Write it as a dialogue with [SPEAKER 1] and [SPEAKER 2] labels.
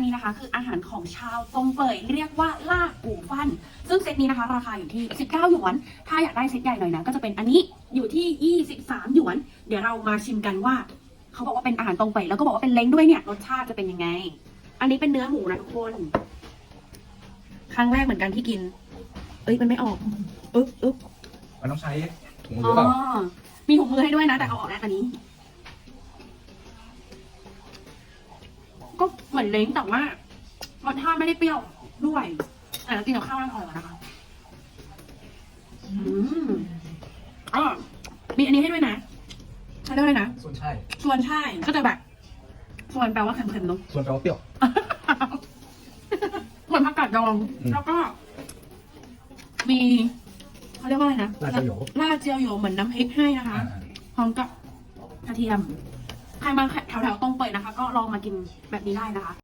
[SPEAKER 1] นนี้นะคะ คืออาหารของชาวตงเปยเรียกว่าลาบปูฟัน ซึ่งเซตนี้นะคะ ราคาอยู่ที่ 19 หยวน ถ้าอยากได้เซตใหญ่หน่อยนะก็จะเป็นอันนี้อยู่ที่ 23 หยวน เดี๋ยวเรามาชิมกันว่า เขาบอกว่าเป็นอาหารตรงเปยแล้วก็บอกว่าเป็นเล้งด้วยเนี่ยรสชาติจะเป็นยังไง อันนี้เป็นเนื้อหมูนะทุกคน ครั้งแรกเหมือนกันที่กิน เอ้ยมันไม่ออกอึ๊บอึ๊บ
[SPEAKER 2] มันต้องใช้ถุงมือ
[SPEAKER 1] อ๋
[SPEAKER 2] หรือเปล่า
[SPEAKER 1] อมีถุงมือให้ด้วยนะ แต่เอาออกแล้วอันนี้ ก็เหมือนเล้งแต่ว่ารสชาติไม่ได้เปรี้ยวด้วยแต่เรากินกับข้าวน่าอร่อยนะคะอืมอ๋อมีอันนี้ให้ด้วยนะเขาเรียกว่าอะไรนะ
[SPEAKER 2] ส่วนใช่
[SPEAKER 1] ส่วนใช่ก็จะแบบส่วนแปลว่าเค็มๆเนอะ
[SPEAKER 2] ส่วนแปลว่าเปรี้ยว
[SPEAKER 1] เหมือนผักกาดดอง
[SPEAKER 2] อืม
[SPEAKER 1] แล้วก็ มีเขาเรียกว่าอะไรนะ
[SPEAKER 2] ลาดเจียวโหยว
[SPEAKER 1] ลาดเจียวโหยวเหมือนน้ำพริกให้นะคะ
[SPEAKER 2] อ่า
[SPEAKER 1] พร้อมกับกระเทียม ใครมาแถวๆตรงเปิดนะคะ ก็ลองมากินแบบนี้ได้นะคะ